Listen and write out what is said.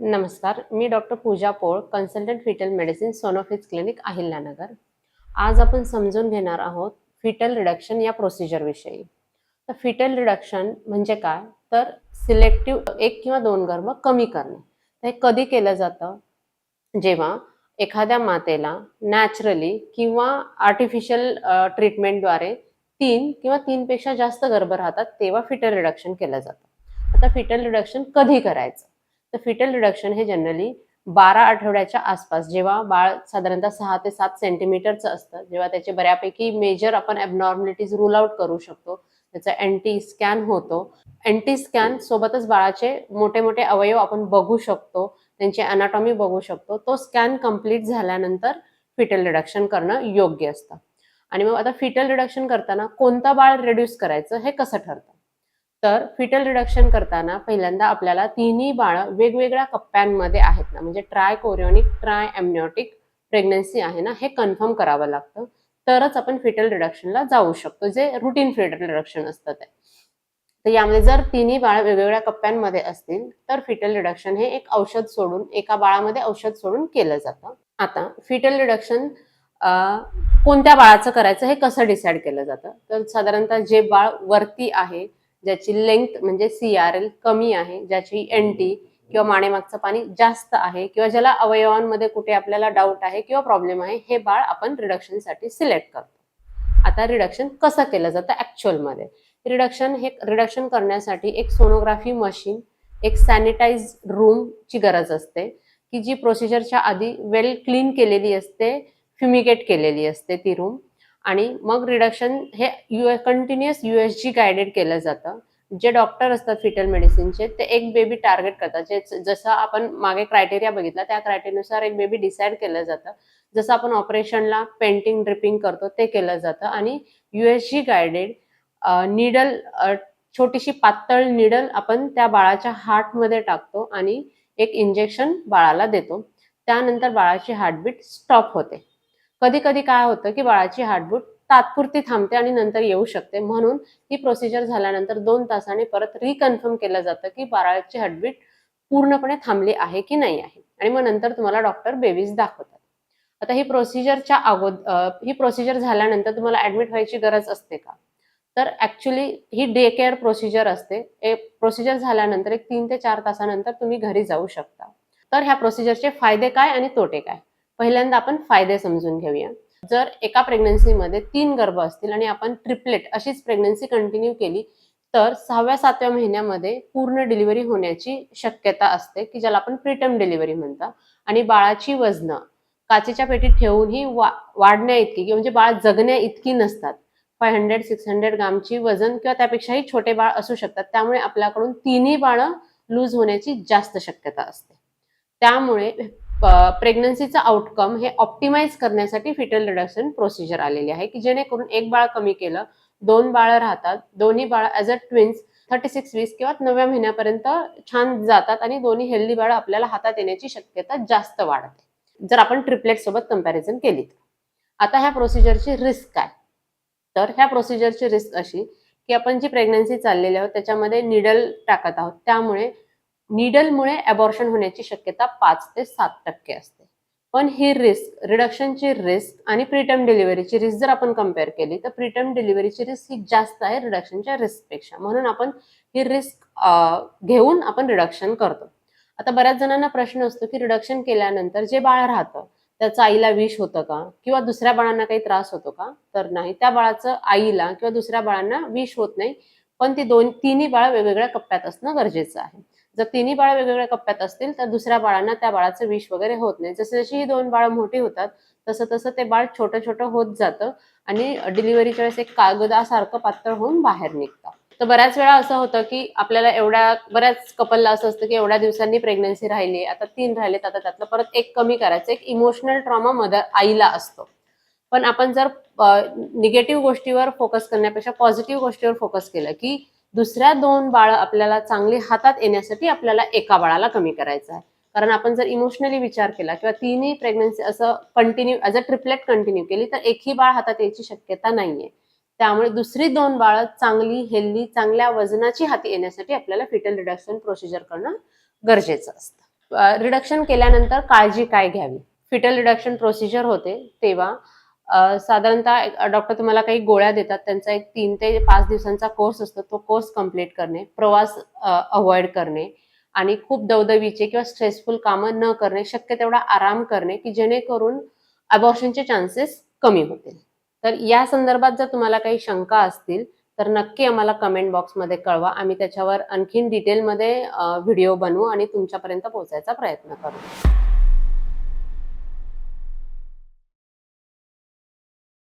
नमस्कार मी doctor Pooja Pol consultant fetal medicine Sonofix clinic Ahilyanagar. आज आपण समजून घेणार आहोत फिटल रिडक्शन या प्रोसिजरविषयी तर फिटल रिडक्शन म्हणजे काय? तर सिलेक्टिव्ह एक किंवा दोन गर्भ कमी करणे. तर हे कधी केलं जातं? जेव्हा एखाद्या मातेला नॅचरली किंवा आर्टिफिशियल ट्रीटमेंटद्वारे तीन किंवा तीनपेक्षा जास्त गर्भ राहतात तेव्हा फिटल रिडक्शन केलं जातं. आता फिटल रिडक्शन कधी करायचं? तर फिटल रिडक्शन हे जनरली बारा आठवड्याच्या आसपास जेव्हा बाळ साधारणतः सहा ते सात सेंटीमीटरचं असतं जेव्हा त्याचे बऱ्यापैकी मेजर आपण ॲबनॉर्मॅलिटीज रूल आउट करू शकतो. त्याचा अँटी स्कॅन होतो. अँटी स्कॅन सोबतच बाळाचे मोठे मोठे अवयव आपण बघू शकतो त्यांची अनाटॉमी बघू शकतो. तो स्कॅन कंप्लीट झाल्यानंतर फिटल रिडक्शन करणं योग्य असतं. आणि मग आता फिटल रिडक्शन करताना कोणता बाळ रिड्यूस करायचं हे कसं ठरतं? तर फिटल रिडक्शन करताना पहिल्यांदा आपल्याला तिन्ही बाळं वेगवेगळ्या कप्प्यांमध्ये आहेत ना म्हणजे tri chorionic tri amniotic pregnancy आहे ना हे कन्फर्म करावं लागतं. तरच आपण फिटल रिडक्शनला जाऊ शकतो जे रुटीन फिटल रिडक्शन असतं ते. तर यामध्ये जर तिन्ही बाळ वेगवेगळ्या कप्प्यांमध्ये असतील तर फिटल रिडक्शन हे एक औषध सोडून एका बाळामध्ये औषध सोडून केलं जातं. आता फिटल रिडक्शन कोणत्या बाळाचं करायचं हे कसं डिसाईड केलं जातं? तर साधारणतः जे बाळ वरती आहे ज्याची लेंथ म्हणजे सी आर एल कमी आहे ज्याची एन टी किंवा मानेमागचं पाणी जास्त आहे किंवा ज्याला अवयवांमध्ये कुठे आपल्याला डाऊट आहे किंवा प्रॉब्लेम आहे हे बाळ आपण रिडक्शनसाठी सिलेक्ट करतो. आता रिडक्शन कसं केलं जातं ॲक्च्युअलमध्ये रिडक्शन हे रिडक्शन करण्यासाठी एक सोनोग्राफी मशीन एक सॅनिटाईज रूमची गरज असते की जी प्रोसिजरच्या आधी वेल क्लीन केलेली असते फ्युमिगेट केलेली असते ती रूम आणि मग रिडक्शन हे U continuous U S G guided केलं जातं. जे डॉक्टर असतात फिटल मेडिसिनचे ते एक बेबी टार्गेट करतात. जे जसं आपण मागे क्रायटेरिया बघितला त्या क्रायटेरियानुसार एक बेबी डिसाईड केलं जातं. जसं आपण ऑपरेशनला पेंटिंग ड्रिपिंग करतो ते केलं जातं. आणि U S G guided needle छोटीशी पातळ निडल आपण त्या बाळाच्या हार्टमध्ये टाकतो आणि एक इंजेक्शन बाळाला देतो. त्यानंतर बाळाची हार्टबीट स्टॉप होते. कधी कधी काय होतं की बाळाची हार्टबीट तात्पुरती थांबते आणि नंतर येऊ शकते. म्हणून ही प्रोसिजर झाल्यानंतर दोन तासाने परत रिकन्फर्म केलं जातं की बाळाची हार्टबीट पूर्णपणे थांबली आहे की नाही आहे. आणि मग नंतर तुम्हाला डॉक्टर बेबीज दाखवतात. आता ही प्रोसिजरच्या अगोदर ही प्रोसिजर झाल्यानंतर तुम्हाला ऍडमिट व्हायची गरज असते का? तर ऍक्च्युली ही डे केअर प्रोसिजर असते प्रोसिजर झाल्यानंतर एक तीन ते चार तासानंतर तुम्ही घरी जाऊ शकता. तर ह्या प्रोसिजरचे फायदे काय आणि तोटे काय? पहिल्यांदा आपण फायदे समजून घेऊया. जर एका प्रेग्नन्सीमध्ये तीन गर्भ असतील आणि आपण ट्रिपलेट अशीच प्रेग्नन्सी कंटिन्यू केली तर सहाव्या सातव्या महिन्यामध्ये पूर्ण डिलिव्हरी होण्याची शक्यता असते की ज्याला आपण प्रिटम डिलिव्हरी म्हणतात आणि बाळाची वजनं काचेच्या पेटीत ठेवून ही वा वाढण्या इतकी किंवा म्हणजे बाळ जगण्या इतकी नसतात. फाय हंड्रेड सिक्स हंड्रेड ग्रामची वजन किंवा त्यापेक्षाही छोटे बाळ असू शकतात. त्यामुळे आपल्याकडून तिन्ही बाळं लूज होण्याची जास्त शक्यता असते. त्यामुळे प्रेग्नन्सीचं आउटकम हे ऑप्टिमाइज करण्यासाठी फिटल रिडक्शन प्रोसिजर आलेली आहे की जेणेकरून एक बाळ कमी केलं दोन बाळ राहतात दोन्ही बाळ as a twins thirty six वीस किंवा नवव्या महिन्यापर्यंत छान जातात आणि दोन्ही हेल्दी बाळ आपल्याला हातात येण्याची शक्यता जास्त वाढते. जर आपण ट्रिपलेट सोबत कंपॅरिझन केली तर आता ह्या प्रोसिजरची रिस्क काय? तर ह्या प्रोसिजरची रिस्क अशी की आपण जी प्रेग्नन्सी चाललेली आहोत त्याच्यामध्ये निडल टाकत आहोत त्यामुळे निडलमुळे अबॉर्शन होण्याची शक्यता पाच ते सात टक्के असते. पण ही रिस्क रिडक्शनची रिस्क आणि प्रीटर्म डिलिव्हरीची रिस्क जर आपण कंपेअर केली तर प्रीटर्म डिलिव्हरीची रिस्क ही जास्त आहे रिडक्शनच्या रिस्कपेक्षा म्हणून आपण ही रिस्क घेऊन आपण रिडक्शन करतो. आता बऱ्याच जणांना प्रश्न असतो की रिडक्शन केल्यानंतर जे बाळ राहतं त्याचं आईला विष होतं का? किंवा दुसऱ्या बाळांना काही त्रास होतो का? तर नाही. त्या बाळाचं आईला किंवा दुसऱ्या बाळांना विष होत नाही पण ती दोन तिन्ही बाळ वेगवेगळ्या कप्प्यात असणं गरजेचं आहे. जर तिन्ही बाळ वेगवेगळ्या कप्प्यात असतील तर दुसऱ्या बाळांना त्या बाळाचं विष वगैरे होत नाही. जसं जशी ही दोन बाळं मोठी होतात तसं तसं ते बाळ छोटं छोटं होत जातं आणि डिलिव्हरीच्या वेळेस एक कागदासारखं पातळ होऊन बाहेर निघतं. तर बऱ्याच वेळा असं होतं की आपल्याला एवढ्या बऱ्याच कपलला असं असतं की एवढ्या दिवसांनी प्रेग्नन्सी राहिली आता तीन राहिलेत आता त्यातलं परत एक कमी करायचं. एक इमोशनल ट्रॉमा मदर आईला असतो. पण आपण जर निगेटिव्ह गोष्टीवर फोकस करण्यापेक्षा पॉझिटिव्ह गोष्टीवर फोकस केलं की दुसऱ्या दोन बाळ आपल्याला चांगली हातात येण्यासाठी आपल्याला एका बाळाला कमी करायचं आहे. कारण आपण जर इमोशनली विचार केला किंवा तिन्ही प्रेग्नन्सी असं continue as a triplet continue केली तर एकही बाळ हातात यायची शक्यता नाहीये. त्यामुळे दुसरी दोन बाळ चांगली हेल्दी चांगल्या वजनाची हाती येण्यासाठी आपल्याला फिटल रिडक्शन प्रोसिजर करणं गरजेचं असतं. रिडक्शन केल्यानंतर काळजी काय घ्यावी? फिटल रिडक्शन प्रोसिजर होते तेव्हा साधारणतः डॉक्टर तुम्हाला काही गोळ्या देतात त्यांचा एक तीन ते पाच दिवसांचा कोर्स असतो तो कोर्स कंप्लीट करणे प्रवास अवॉइड करणे आणि खूप दवदवीचे किंवा स्ट्रेसफुल कामं न करणे शक्य तेवढा आराम करणे की जेणेकरून अबॉर्शनचे चान्सेस कमी होतील. तर या संदर्भात जर तुम्हाला काही शंका असतील तर नक्की आम्हाला कमेंट बॉक्समध्ये कळवा. आम्ही त्याच्यावर आणखीन डिटेलमध्ये व्हिडिओ बनवू आणि तुमच्यापर्यंत पोहोचायचा प्रयत्न करू.